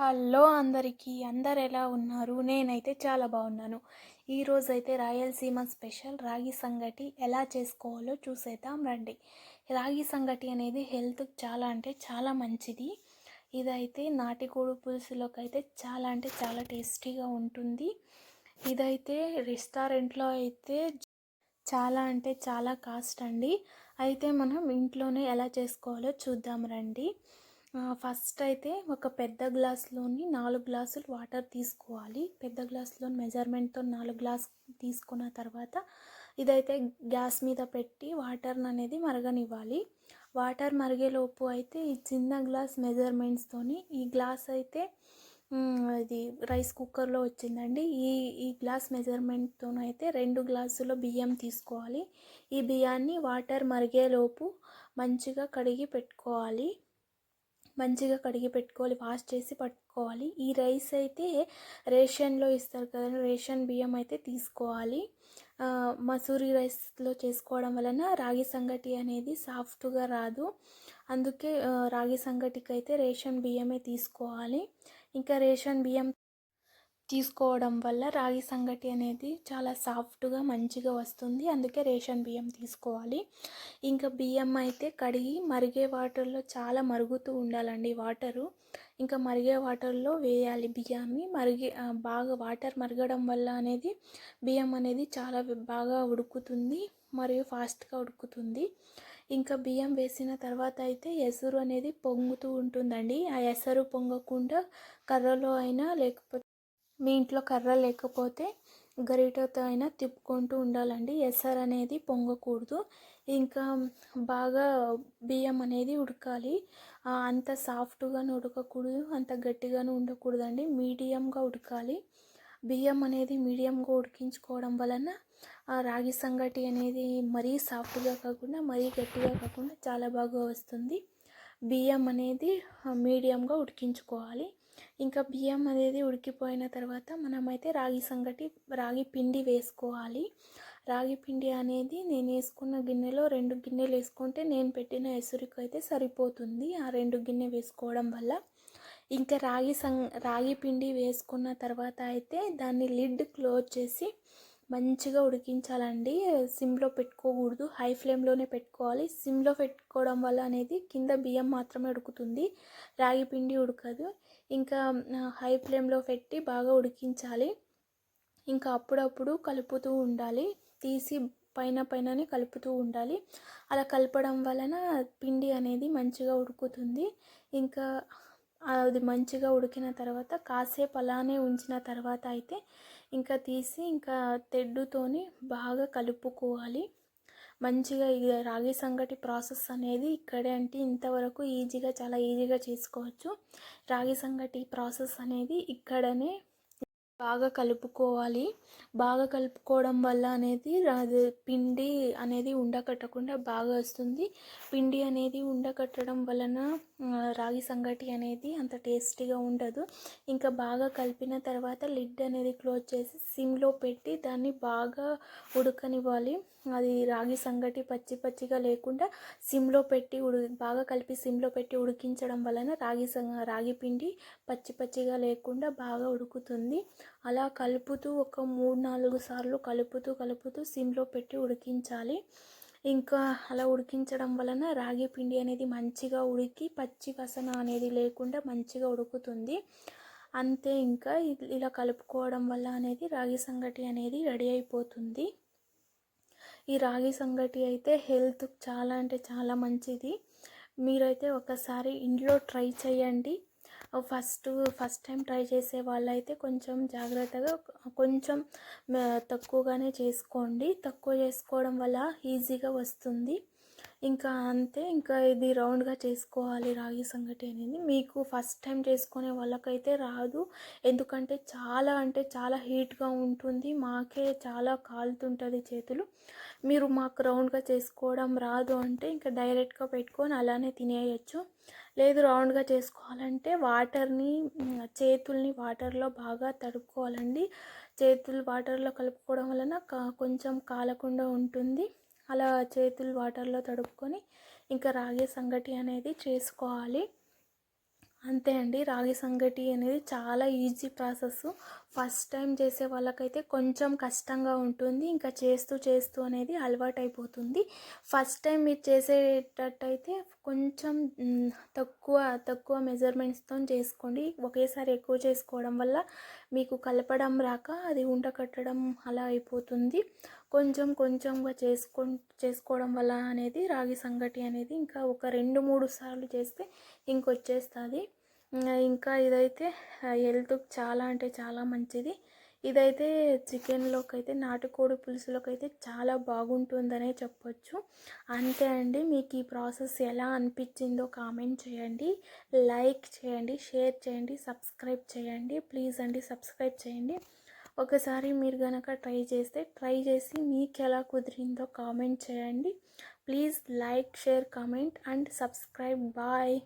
Hello అందరికీ అందరు ఎలా ఉన్నారు? నేనైతే చాలా బాగున్నాను. ఈరోజు అయితే రాయలసీమ స్పెషల్ రాగి సంగటి ఎలా చేసుకోవాలో చూసేద్దాం రండి. రాగి సంగటి అనేది హెల్త్కి చాలా అంటే చాలా మంచిది. ఇదైతే నాటికోడు పులుసులోకి అయితే చాలా అంటే చాలా టేస్టీగా ఉంటుంది. ఇదైతే రెస్టారెంట్లో అయితే చాలా అంటే చాలా కాస్ట్ అండి. అయితే మనం ఇంట్లోనే ఎలా చేసుకోవాలో చూద్దాం రండి. ఫస్ట్ అయితే ఒక పెద్ద గ్లాస్లోని నాలుగు గ్లాసులు వాటర్ తీసుకోవాలి. పెద్ద గ్లాసులో మెజర్మెంట్తో నాలుగు గ్లాస్ తీసుకున్న తర్వాత ఇదైతే గ్యాస్ మీద పెట్టి వాటర్ని అనేది మరగనివ్వాలి. వాటర్ మరిగేలోపు అయితే ఈ చిన్న గ్లాస్ మెజర్మెంట్స్తోని ఈ గ్లాస్ అయితే ఇది రైస్ కుక్కర్లో వచ్చిందండి. ఈ ఈ గ్లాస్ మెజర్మెంట్తో అయితే రెండు గ్లాసుల బియ్యం తీసుకోవాలి. ఈ బియ్యాన్ని వాటర్ మరిగేలోపు మంచిగా కడిగి పెట్టుకోవాలి. మంచిగా కడిగి పెట్టుకోవాలి వాష్ చేసి పట్టుకోవాలి. ఈ రైస్ అయితే రేషన్లో ఇస్తారు కదా రేషన్ బియ్యం అయితే తీసుకోవాలి. మసూరి రైస్లో చేసుకోవడం వలన రాగి సంగటి అనేది సాఫ్ట్గా రాదు. అందుకే రాగి సంగటికి అయితే రేషన్ బియ్యమే తీసుకోవాలి. ఇంకా రేషన్ బియ్యం తీసుకోవడం వల్ల రాగి సంగటి అనేది చాలా సాఫ్ట్గా మంచిగా వస్తుంది. అందుకే రేషన్ బియ్యం తీసుకోవాలి. ఇంకా బియ్యం అయితే కడిగి మరిగే వాటర్లో చాలా మరుగుతూ ఉండాలండి వాటరు. ఇంకా మరిగే వాటర్లో వేయాలి బియ్యాన్ని. మరిగే బాగా వాటర్ మరగడం వల్ల అనేది బియ్యం అనేది చాలా బాగా ఉడుకుతుంది మరియు ఫాస్ట్గా ఉడుకుతుంది. ఇంకా బియ్యం వేసిన తర్వాత అయితే ఎసరు అనేది పొంగుతూ ఉంటుందండి. ఆ ఎసరు పొంగకుండా కర్రలో అయినా లేకపోతే మీ ఇంట్లో కర్ర లేకపోతే గరిటతో అయినా తిప్పుకుంటూ ఉండాలండి. ఎసర్ అనేది పొంగకూడదు. ఇంకా బాగా బియ్యం అనేది ఉడకాలి. అంత సాఫ్ట్గాను ఉడకకూడదు అంత గట్టిగాను ఉండకూడదండి. మీడియంగా ఉడకాలి. బియ్యం అనేది మీడియంగా ఉడికించుకోవడం వలన రాగి సంగటి అనేది మరీ సాఫ్ట్గా కాకుండా మరీ గట్టిగా కాకుండా చాలా బాగా వస్తుంది. బియ్యం అనేది మీడియంగా ఉడికించుకోవాలి. ఇంకా బియ్యం అనేది ఉడికిపోయిన తర్వాత మనమైతే రాగి సంగటి రాగి పిండి వేసుకోవాలి. రాగి పిండి అనేది నేను వేసుకున్న గిన్నెలో రెండు గిన్నెలు వేసుకుంటే నేను పెట్టిన ఎసురుకు అయితే సరిపోతుంది. ఆ రెండు గిన్నె వేసుకోవడం వల్ల ఇంకా రాగి సం రాగి పిండి వేసుకున్న తర్వాత అయితే దాన్ని లిడ్ క్లోజ్ చేసి మంచిగా ఉడికించాలండి. సిమ్లో పెట్టుకోకూడదు. హై ఫ్లేమ్లోనే పెట్టుకోవాలి. సిమ్లో పెట్టుకోవడం వల్ల అనేది కింద బియ్యం మాత్రమే ఉడుకుతుంది. రాగి పిండి ఉడకదు. ఇంకా హై ఫ్లేమ్లో పెట్టి బాగా ఉడికించాలి. ఇంకా అప్పుడప్పుడు కలుపుతూ ఉండాలి. తీసి పైన పైననే కలుపుతూ ఉండాలి. అలా కలపడం వలన పిండి అనేది మంచిగా ఉడుకుతుంది. ఇంకా అది మంచిగా ఉడికిన తర్వాత కాసేపు అలానే ఉంచిన తర్వాత అయితే ఇంకా తీసి ఇంకా తెడ్డుతోని బాగా కలుపుకోవాలి. మంచిగా రాగి సంగటి ప్రాసెస్ అనేది ఇక్కడే అంటే ఇంతవరకు ఈజీగా చాలా ఈజీగా చేసుకోవచ్చు. రాగి సంగటి ప్రాసెస్ అనేది ఇక్కడనే బాగా కలుపుకోవాలి. బాగా కలుపుకోవడం వల్ల అనేది పిండి అనేది ఉండకట్టకుండా బాగా వస్తుంది. పిండి అనేది ఉండకట్టడం వలన రాగి సంగటి అనేది అంత టేస్టీగా ఉండదు. ఇంకా బాగా కలిపిన తర్వాత లిడ్ అనేది క్లోజ్ చేసి సిమ్లో పెట్టి దాన్ని బాగా ఉడకనివ్వాలి. అది రాగి సంగటి పచ్చి పచ్చిగా లేకుండా సిమ్లో పెట్టి ఉడి బాగా కలిపి సిమ్లో పెట్టి ఉడికించడం వలన రాగి సంగ రాగి పిండి పచ్చి పచ్చిగా లేకుండా బాగా ఉడుకుతుంది. అలా కలుపుతూ ఒక మూడు నాలుగు సార్లు కలుపుతూ కలుపుతూ సిమ్లో పెట్టి ఉడికించాలి. ఇంకా అలా ఉడికించడం వలన రాగి పిండి అనేది మంచిగా ఉడికి పచ్చి వసన అనేది లేకుండా మంచిగా ఉడుకుతుంది. అంతే ఇంకా ఇలా కలుపుకోవడం వల్ల అనేది రాగి సంగటి అనేది రెడీ అయిపోతుంది. ఈ రాగి సంగటి అయితే హెల్త్ చాలా అంటే చాలా మంచిది. మీరైతే ఒకసారి ఇంట్లో ట్రై చేయండి. ఫస్ట్ ఫస్ట్ టైం ట్రై చేసే వాళ్ళైతే కొంచెం జాగ్రత్తగా కొంచెం తక్కువగానే చేసుకోండి. తక్కువ చేసుకోవడం వల్ల ఈజీగా వస్తుంది. ఇంకా అంతే ఇంకా ఇది రౌండ్గా చేసుకోవాలి రాగి సంగటి అనేది. మీకు ఫస్ట్ టైం చేసుకునే వాళ్ళకైతే రాదు. ఎందుకంటే చాలా అంటే చాలా హీట్గా ఉంటుంది. మాకే చాలా కాలుతుంటుంది చేతులు. మీరు మాకు రౌండ్గా చేసుకోవడం రాదు అంటే ఇంకా డైరెక్ట్గా పెట్టుకొని అలానే తినేయచ్చు. లేదు రౌండ్గా చేసుకోవాలంటే వాటర్ని చేతుల్ని వాటర్లో బాగా తడుపుకోవాలండి. చేతులు వాటర్లో కలుపుకోవడం వలన కొంచెం కాలకుండా ఉంటుంది. అలా చేతులు వాటర్లో తడుపుకొని ఇంకా రాగి సంగటి అనేది చేసుకోవాలి. అంతే అండి. రాగి సంగటి అనేది చాలా ఈజీ ప్రాసెస్. ఫస్ట్ టైం చేసే వాళ్ళకైతే కొంచెం కష్టంగా ఉంటుంది. ఇంకా చేస్తూ చేస్తూ అనేది అలవాటు అయిపోతుంది ఫస్ట్ టైం మీరు చేసేటట్టయితే కొంచెం తక్కువ తక్కువ మెజర్మెంట్స్తో చేసుకోండి. ఒకేసారి ఎక్కువ చేసుకోవడం వల్ల మీకు కలపడం రాక అది ఉంట కట్టడం అలా అయిపోతుంది. కొంచెం కొంచెంగా చేసుకో చేసుకోవడం వల్ల అనేది రాగి సంగటి అనేది ఇంకా ఒక రెండు మూడు సార్లు చేస్తే ఇంకొచ్చేస్తుంది. ఇంకా ఇదైతే హెల్త్కి చాలా అంటే చాలా మంచిది. ఇదైతే చికెన్లోకి అయితే నాటుకోడి పులుసులోకి అయితే చాలా బాగుంటుందనే చెప్పొచ్చు. అంతే అండి మీకు ఈ ప్రాసెస్ ఎలా అనిపించిందో కామెంట్ చేయండి. లైక్ చేయండి షేర్ చేయండి సబ్స్క్రైబ్ చేయండి. ప్లీజ్ అండి సబ్స్క్రైబ్ చేయండి. ఒకసారి మీరు కనుక ట్రై చేస్తే ట్రై చేసి మీకు ఎలా కుదిరిందో కామెంట్ చేయండి. Please like share comment and subscribe. Bye.